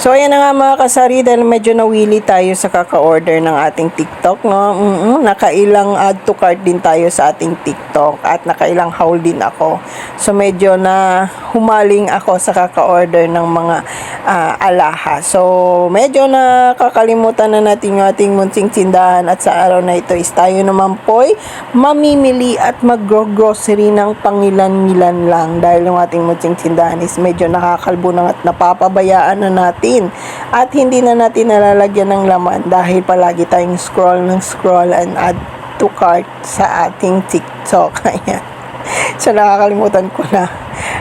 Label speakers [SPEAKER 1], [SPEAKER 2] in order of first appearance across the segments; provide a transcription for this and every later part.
[SPEAKER 1] So, ayan na nga mga kasari, dahil medyo nawili tayo sa kaka-order ng ating TikTok, no? mm nakailang add to cart din tayo sa ating TikTok at nakailang haul din ako. So, medyo na humaling ako sa kaka-order ng mga ah, alaha. So, medyo nakakalimutan na natin yung ating munting tindahan at sa araw na ito is tayo naman po'y mamimili at mag-grocery ng pangilan-ngilan lang dahil yung ating munting tindahan is medyo nakakalbo na at napapabayaan na natin at hindi na natin nalalagyan ng laman dahil palagi tayong scroll ng scroll and add to cart sa ating TikTok. Ayan. So nakakalimutan ko na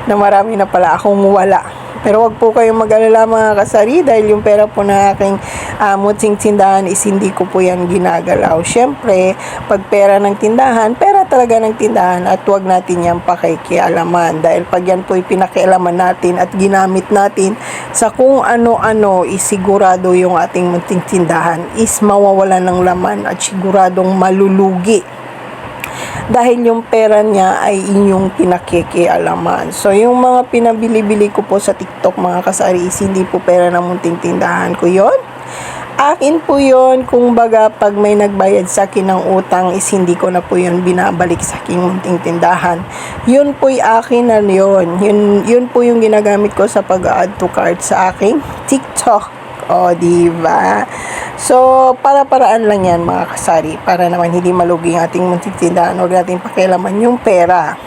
[SPEAKER 1] na marami na pala akong wala. Pero wag po kayong mag-alala mga kasari dahil yung pera po ng aking uh, mutsing tindahan is hindi ko po yan ginagalaw. Siyempre, pag pera ng tindahan, pera talaga ng tindahan at wag natin yan pakikialaman. Dahil pag yan po pinakialaman natin at ginamit natin sa kung ano-ano is sigurado yung ating munting tindahan is mawawala ng laman at siguradong malulugi dahil yung pera niya ay inyong pinakikialaman. So, yung mga pinabili-bili ko po sa TikTok mga kasari is hindi po pera ng munting tindahan ko yon Akin po yon kung baga pag may nagbayad sa akin ng utang is hindi ko na po yun binabalik sa aking munting tindahan. Yun po'y akin na yun. Yun, yun po yung ginagamit ko sa pag-add to cart sa aking TikTok. O, diba? So, para-paraan lang yan mga kasari. Para naman hindi malugi ang ating munting tindahan. Huwag natin pakialaman yung pera.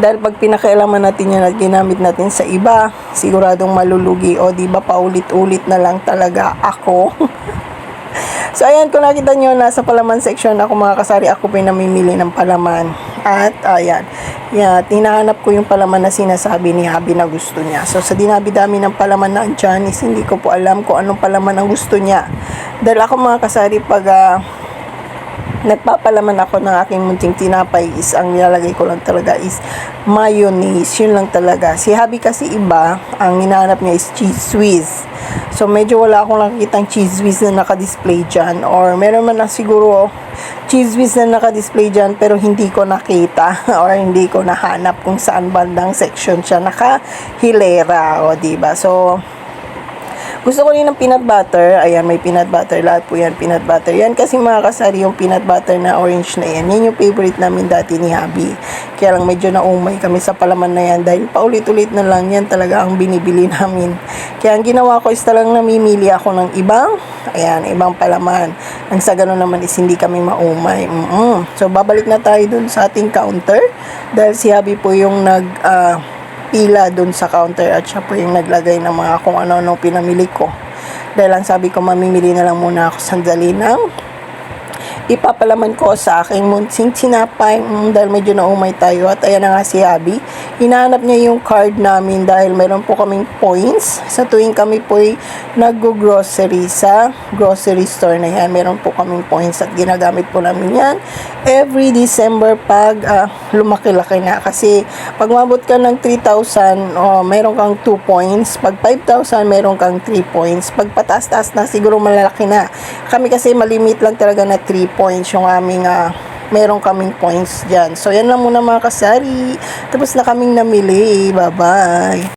[SPEAKER 1] Dahil pag pinakialaman natin yan at ginamit natin sa iba, siguradong malulugi. O, di ba paulit-ulit na lang talaga ako. so, ayan, kung nakita nyo, nasa palaman section ako mga kasari, ako pa yung namimili ng palaman. At, ayan, yan, hinahanap ko yung palaman na sinasabi ni Habi na gusto niya. So, sa dinabi-dami ng palaman na is hindi ko po alam kung anong palaman ang gusto niya. Dahil ako mga kasari, pag ah, nagpapalaman ako ng aking munting tinapay is ang nilalagay ko lang talaga is mayonnaise. Yun lang talaga. Si Habi kasi iba, ang hinahanap niya is cheese whiz. So, medyo wala akong nakikitang cheese whiz na naka-display dyan. Or meron man na siguro cheese whiz na naka-display dyan pero hindi ko nakita or hindi ko nahanap kung saan bandang section siya naka-hilera. O, diba? So, gusto ko rin ng peanut butter. Ayan, may peanut butter. Lahat po yan, peanut butter. Yan kasi mga kasari yung peanut butter na orange na yan. Yan yung favorite namin dati ni Habi. Kaya lang medyo naumay kami sa palaman na yan dahil paulit-ulit na lang yan talaga ang binibili namin. Kaya ang ginawa ko is talagang namimili ako ng ibang, ayan, ibang palaman. Nang sa ganun naman is hindi kami maumay. Mm-mm. So, babalik na tayo dun sa ating counter dahil si Habi po yung nag, ah, pila doon sa counter at siya po yung naglagay ng mga kung ano-ano pinamili ko. Dahil ang sabi ko, mamimili na lang muna ako sandali ng ipapalaman ko sa aking munting tinapay mm, dahil medyo naumay tayo at ayan na nga si Abby hinahanap niya yung card namin dahil meron po kaming points. Sa tuwing kami po ay nag-grocery sa grocery store na yan meron po kaming points at ginagamit po namin yan. Every December pag ah, lumaki-laki na. Kasi pag mabot ka ng 3,000 oh, meron kang 2 points. Pag 5,000 meron kang 3 points. Pag pataas-taas na siguro malalaki na. Kami kasi malimit lang talaga na 3 points yung aming ah, meron kaming points dyan. So, yan lang muna mga kasari. Tapos na kaming namili. Bye-bye.